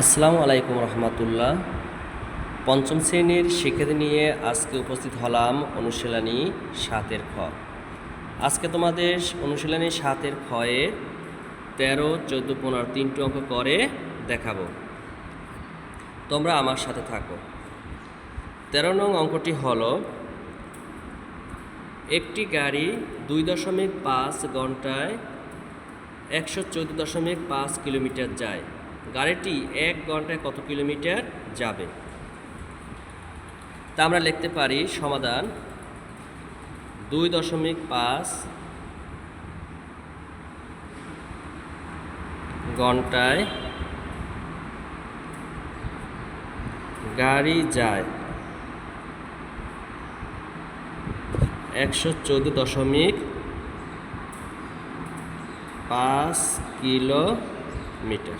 আসসালামু আলাইকুম রহমতুল্লাহ। পঞ্চম শ্রেণির শিক্ষার্থী নিয়ে আজকে উপস্থিত হলাম অনুশীলনী সাতের খ। আজকে তোমাদের অনুশীলনী সাতের খয়ে তেরো, চোদ্দ, পনেরো তিনটি অঙ্ক করে দেখাবো। তোমরা আমার সাথে থাকো। তেরো নং অঙ্কটি হল, একটি গাড়ি দুই দশমিক পাঁচ ঘন্টায় একশো চোদ্দ দশমিক পাঁচ কিলোমিটার যায়। গাড়িটি এক ঘন্টায় কত কিলোমিটার যাবে? তা আমরা লিখতে পারি সমাধান দুই দশমিক পাঁচ ঘন্টায় গাড়ি যায় একশো চোদ্দ দশমিক পাঁচ কিলোমিটার।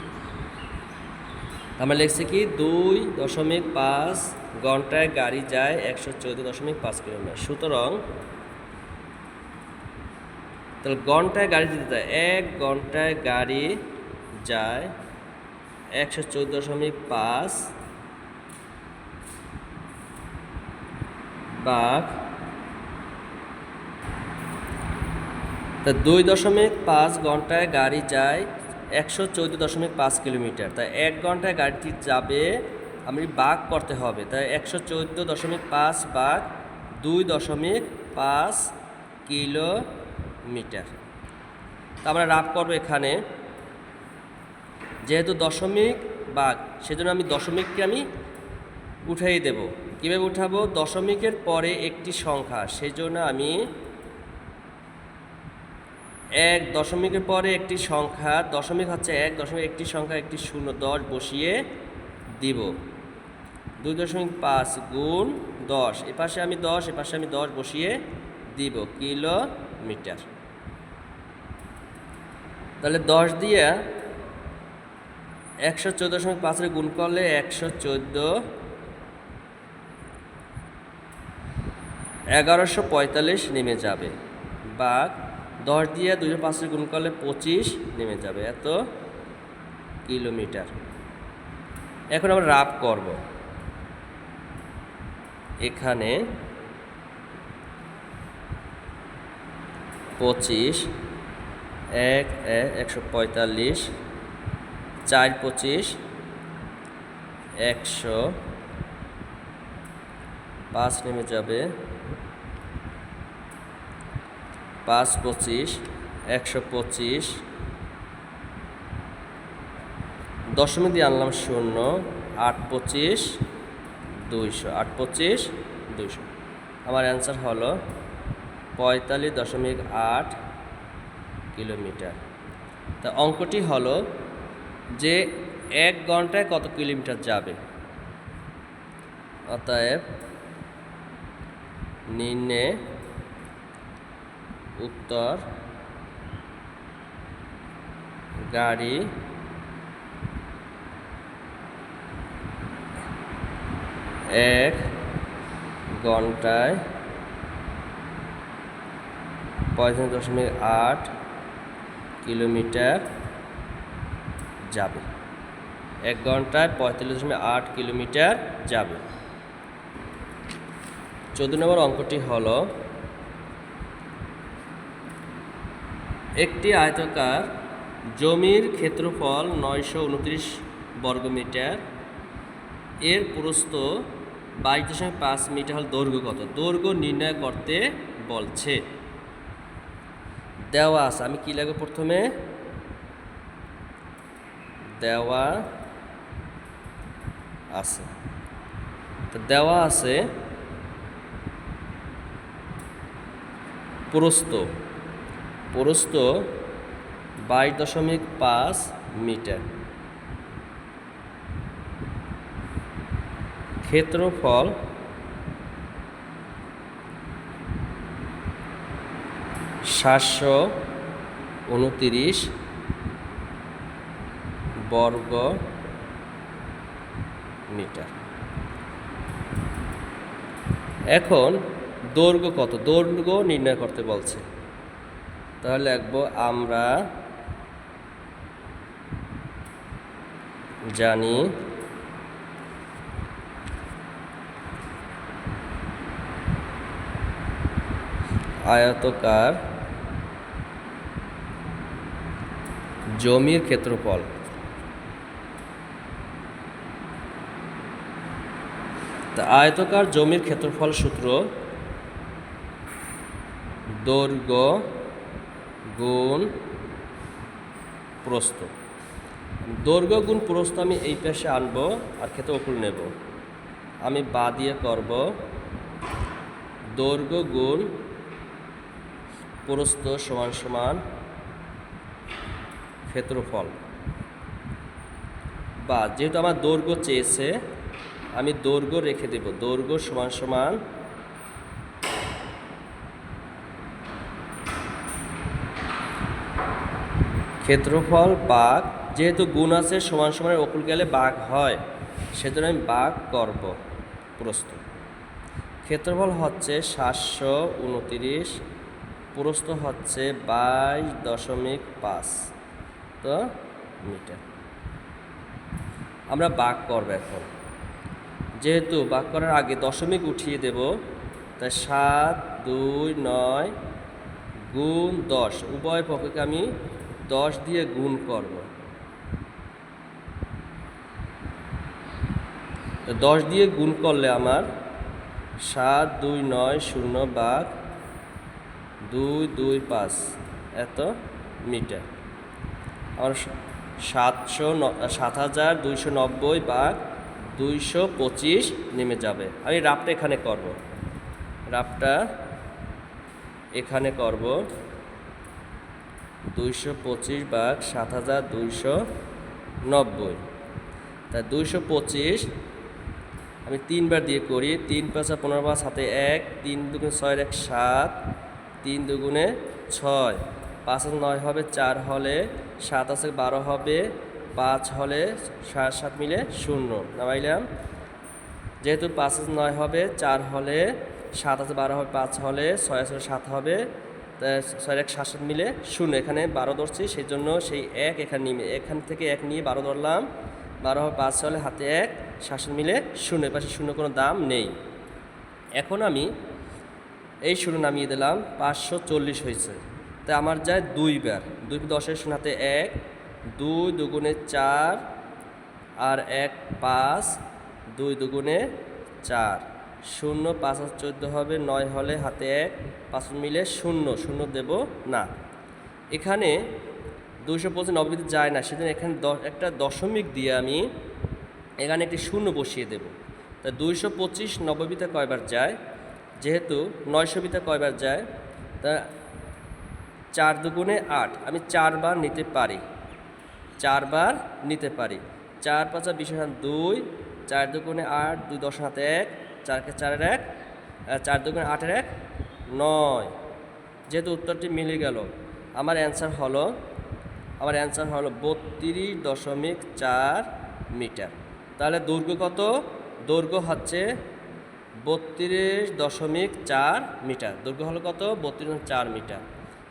আমরা লিখছি কি দুই দশমিক পাঁচ ঘন্টায় গাড়ি যায় একশো চোদ্দ দশমিক পাঁচ কিলোমিটার। সুতরাং তাহলে ঘন্টায় গাড়ি যেতে যায়, এক ঘন্টায় গাড়ি যায় একশো চোদ্দ দশমিক পাঁচ বাঘ তা দুই দশমিক পাঁচ ঘন্টায় গাড়ি যায় একশো চৌদ্দ দশমিক পাঁচ কিলোমিটার। তাই এক ঘন্টায় গাড়িটি যাবে, আমি বাঘ করতে হবে। তাই একশো চৌদ্দ দশমিক পাঁচ বাঘ দুই দশমিক পাঁচ কিলোমিটার। তা আমরা রাফ করব এখানে। যেহেতু দশমিক বাঘ সেজন্য আমি দশমিককে আমি উঠাই দেব। কীভাবে উঠাবো? দশমিকের পরে একটি সংখ্যা, সেজন্য আমি এক দশমিকের পরে একটি সংখ্যা, দশমিক হচ্ছে এক, দশমিক একটি সংখ্যা, একটি শূন্য, দশ বসিয়ে দিব। দুই দশমিক পাঁচ গুণ দশ, এপাশে আমি দশ, এপাশে আমি দশ বসিয়ে দিব কিলোমিটার। তাহলে দশ দিয়ে একশো চোদ্দ দশমিক পাঁচের গুণ করলে একশো চোদ্দ, এগারোশো পঁয়তাল্লিশ নেমে যাবে। বা দশ দিয়ে দুশো পাঁচশো গুণ করলে পঁচিশ নেমে যাবে এত কিলোমিটার। এখন আমরা রাফ করব। এখানে পঁচিশ, এক এক একশো পঁয়তাল্লিশ, চার, পঁচিশ, একশো, পাঁচ নেমে যাবে। পাঁচ পঁচিশ, একশো পঁচিশ, দশমিক দিয়ে আনলাম শূন্য, আট পঁচিশ, দুইশো, আট পঁচিশ, দুইশো। আমার অ্যান্সার হলো পঁয়তাল্লিশ দশমিক আট কিলোমিটার। তা অঙ্কটি হলো যে এক ঘন্টায় কত কিলোমিটার যাবে? অতএব নিম্নে উত্তর। গাড়ি। এক ঘন্টায় পঁয়ত্রিশ দশমিক আট কিলোমিটার যাবে। এক ঘন্টায় পঁয়তাল্লিশ দশমিক আট কিলোমিটার যাবে। চোদ্দ নম্বর অঙ্কটি হলো একটি আয়তকার জমির ক্ষেত্রফল নয়শো উনত্রিশ বর্গমিটার এর প্রস্থ বাইশ দশমিক পাঁচ মিটার হল দৈর্ঘ্য কত? দৈর্ঘ্য নির্ণয় করতে বলছে। দেওয়া আছে। আমি কী লাগবে প্রথমে? দেওয়া আছে। তো দেওয়া আছে প্রস্থ। প্রস্থ বাইশ দশমিক পাঁচ মিটার। ক্ষেত্রফল সাতশো উনতিরিশ বর্গ মিটার। এখন দৈর্ঘ্য কত? দৈর্ঘ্য নির্ণয় করতে বলছে। তাহলে লিখব আমরা জানি আয়তকার জমির ক্ষেত্রফল। আয়তকার জমির ক্ষেত্রফল সূত্র দৈর্ঘ্য গুণ প্রস্থ। দৈর্ঘ্য গুণ প্রস্থ আমি এই পাশে আনব আর খেতে অকুল নেব। আমি বা দিয়ে করব দৈর্ঘ্য গুণ প্রস্থ সমান সমান ক্ষেত্রফল। বা যেহেতু আমার দৈর্ঘ্য চেয়েছে, আমি দৈর্ঘ্য রেখে দেব। দৈর্ঘ্য সমান সমান ক্ষেত্রফল বাঘ যেহেতু গুণ আছে, সমান সমানের অকুল গেলে বাঘ হয় সেজন্য আমি বাঘ করব প্রস্থ ক্ষেত্রফল হচ্ছে সাতশো উনতিরিশ প্রস্থ হচ্ছে বাইশ দশমিক পাঁচ তো মিটার। আমরা বাঘ করব এখন। যেহেতু বাঘ করার আগে দশমিক উঠিয়ে দেব, তাই সাত, দুই, নয় গুণ দশ, উভয় পক্ষকে আমি দশ দিয়ে গুণ করব। দশ দিয়ে গুণ করলে আমার সাত, দুই, নয়, শূন্য, বাঘ, দুই দুই, পাঁচ, এত মিটার। আমার সাতশো সাত হাজার দুইশো নব্বই বাঘ দুইশো পঁচিশ নেমে যাবে। আমি রাপটা এখানে করব। রাপটা এখানে করব। দুইশো পঁচিশ বাঘ সাত হাজার দুইশো নব্বই। তা দুইশো পঁচিশ আমি তিনবার দিয়ে করি, তিন পাঁচা পনেরো পাঁচ হাতে এক, তিন দুগুণে ছয়ের এক সাত, তিন দুগুণে ছয়। পাঁচ আছে নয় হবে চার হলে সাত আছে বারো হবে পাঁচ হলে সাত সাত মিলে শূন্য। নামাইলাম যেহেতু পাঁচ নয় হবে চার হলে সাত আছে বারো হবে পাঁচ হলে ছয় আছে সাত হবে ছয় এক সাত মিলে শূন্য, এখানে বারো ধরছি সেই জন্য সেই এক এখানে নিয়ে এখান থেকে এক নিয়ে বারো ধরলাম, বারো পাঁচ হলে হাতে এক সাত মিলে শূন্য পাশে শূন্য কোনো দাম নেই। এখন আমি এই শূন্য নামিয়ে দিলাম, পাঁচশো চল্লিশ হয়েছে। তাই আমার যায় দুইবার দুই দশের শূন্য হাতে এক, দুই দুগুণে চার, আর এক পাঁচ, দুই দুগুণে চার। শূন্য, পাঁচ আর চোদ্দ হবে, নয় হলে হাতে এক, পাঁচ মিলে শূন্য শূন্য দেব না। এখানে দুইশো পঁচিশ নব্বইতে যায় না সেদিন এখানে একটা দশমিক দিয়ে আমি এখানে একটি শূন্য বসিয়ে দেব। তা দুইশো পঁচিশ নব্বইতে কয়বার যায়? যেহেতু নয়শো বিতে কয়বার যায়? তা চার দুগুণে আট, আমি চারবার নিতে পারি। চারবার নিতে পারি। চার পাঁচা বিশ দুই, চার দুগুণে আট, দুই দশ হাতে এক চারকে চারের এক চার দুগুণে আটের এক, নয়। যেহেতু উত্তরটি মিলে গেল, আমার অ্যান্সার হলো, আমার অ্যান্সার হলো বত্রিশ দশমিক চার মিটার। তাহলে দৈর্ঘ্য কত? দৈর্ঘ্য হচ্ছে বত্রিশ দশমিক চার মিটার। দৈর্ঘ্য হলো কত? বত্রিশ চার মিটার।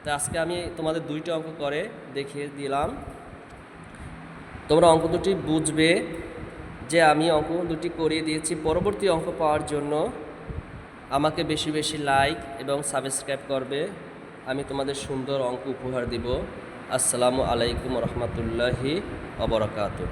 তা আজকে আমি তোমাদের দুইটা অঙ্ক করে দেখিয়ে দিলাম। তোমরা অঙ্ক দুটি বুঝবে। যে আমি অঙ্ক দুটি করিয়ে দিয়েছি, পরবর্তী অঙ্ক পাওয়ার জন্য আমাকে বেশি বেশি লাইক এবং সাবস্ক্রাইব করবে। আমি তোমাদের সুন্দর অঙ্ক উপহার দিব। আসসালামু আলাইকুম রহমতুল্লাহি অবরাকাতু